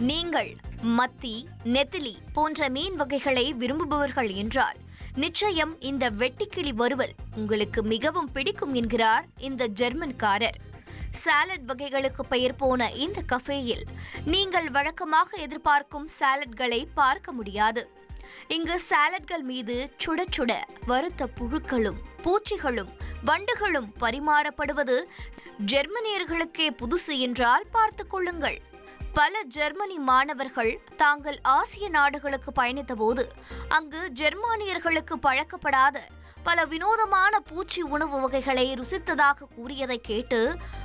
நீங்கள் மத்தி நெத்திலி போன்ற மீன் வகைகளை விரும்புபவர்கள் என்றால் நிச்சயம் இந்த வெட்டிக்கிளி வறுவல் உங்களுக்கு மிகவும் பிடிக்கும் என்கிறார் இந்த ஜெர்மன்காரர். சாலட் வகைகளுக்கு பெயர் போன இந்த கஃபேயில் நீங்கள் வழக்கமாக எதிர்பார்க்கும் சாலட்களை பார்க்க முடியாது. இங்கு சாலட்கள் மீது சுட சுட வறுத்த புழுக்களும் பூச்சிகளும் வண்டுகளும் பரிமாறப்படுவது ஜெர்மனியர்களுக்கே புதுசு என்றால் பார்த்துக் கொள்ளுங்கள். பல ஜெர்மனி மாணவர்கள் தாங்கள் ஆசிய நாடுகளுக்கு பயணித்தபோது அங்கு ஜெர்மானியர்களுக்கு பழக்கப்படாத பல வினோதமான பூச்சி உணவு வகைகளை ருசித்ததாக கூறியதை கேட்டு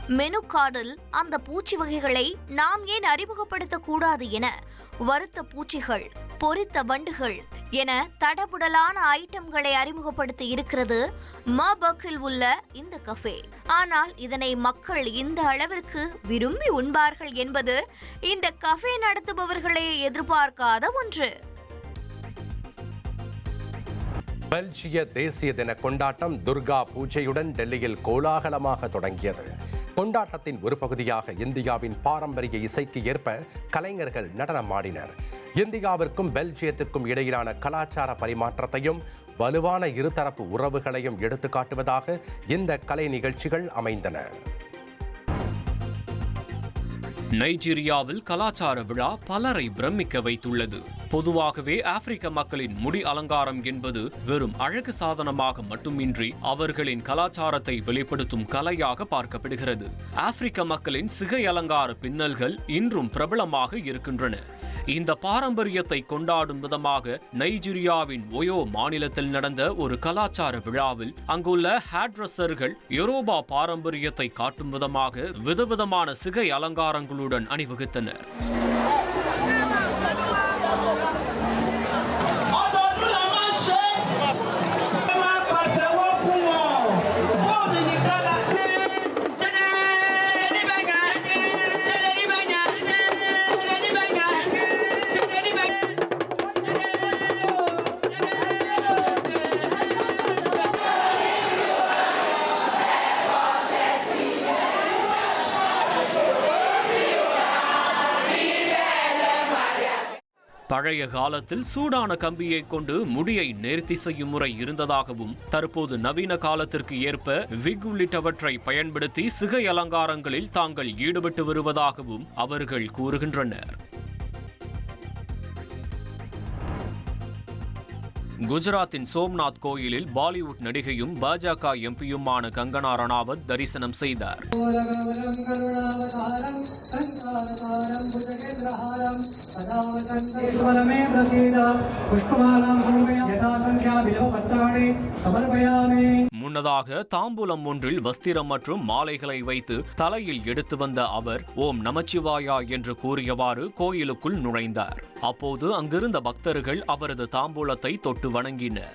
மெனு கார்டில் அந்த பூச்சி வகைகளை நாம் ஏன் அறிமுகப்படுத்தக்கூடாது என வறுத்த பூச்சிகள் பொரித்த வண்டுகள் என தடபுடலான ஐட்டம்களை அறிமுகப்படுத்தி இருக்கிறது மாபக்கில் உள்ள இந்த கஃபே. ஆனால் இதனை மக்கள் இந்த அளவிற்கு விரும்பி உண்பார்கள் என்பது இந்த கஃபே நடத்துபவர்களே எதிர்பார்க்காத ஒன்று. பெல்ஜிய தேசிய தின கொண்டாட்டம் துர்கா பூஜையுடன் டெல்லியில் கோலாகலமாக தொடங்கியது. கொண்டாட்டத்தின் ஒரு பகுதியாக இந்தியாவின் பாரம்பரிய இசைக்கு ஏற்ப கலைஞர்கள் நடனமாடினர். இந்தியாவிற்கும் பெல்ஜியத்திற்கும் இடையிலான கலாச்சார பரிமாற்றத்தையும் வலுவான இருதரப்பு உறவுகளையும் எடுத்துக்காட்டுவதாக இந்த கலை நிகழ்ச்சிகள் அமைந்தன. நைஜீரியாவில் கலாச்சார விழா பலரை பிரமிக்க வைத்துள்ளது. பொதுவாகவே ஆப்பிரிக்க மக்களின் முடி அலங்காரம் என்பது வெறும் அழகு சாதனமாக மட்டுமின்றி அவர்களின் கலாச்சாரத்தை வெளிப்படுத்தும் கலையாக பார்க்கப்படுகிறது. ஆப்பிரிக்க மக்களின் சிகை அலங்கார பின்னல்கள் இன்றும் பிரபலமாக இருக்கின்றன. இந்த பாரம்பரியத்தை கொண்டாடும் விதமாக நைஜீரியாவின் ஒயோ மாநிலத்தில் நடந்த ஒரு கலாச்சார விழாவில் அங்குள்ள ஹேட்ரஸர்கள் யூரோபா பாரம்பரியத்தை காட்டும் விதமாக விதவிதமான சிகை அலங்காரங்களுடன் அணிவகுத்தனர். பழைய காலத்தில் சூடான கம்பியை கொண்டு முடியை நேர்த்தி செய்யும் முறை இருந்ததாகவும் தற்போது நவீன காலத்திற்கு ஏற்ப விக் உள்ளிட்டவற்றை பயன்படுத்தி சிகை அலங்காரங்களில் தாங்கள் ஈடுபட்டு வருவதாகவும் அவர்கள் கூறுகின்றனர். குஜராத்தின் சோம்நாத் கோயிலில் பாலிவுட் நடிகையும் பாஜக எம்பியுமான கங்கனா ரணாவத் தரிசனம் செய்தார். सदा वसन्तेश्वरमे प्रसीद पुष्पमालां समर्पयामि यथा सङ्ख्या बिल्वपत्राणि समर्पयामि முன்னதாக தாம்பூலம் ஒன்றில் வஸ்திரம் மற்றும் மாலைகளை வைத்து தலையில் எடுத்து வந்த அவர் ஓம் நமச்சிவாயா என்று கூறியவாறு கோயிலுக்குள் நுழைந்தார் அப்போது அங்கிருந்த பக்தர்கள் அவரது தாம்பூலத்தை தொட்டு வணங்கினர்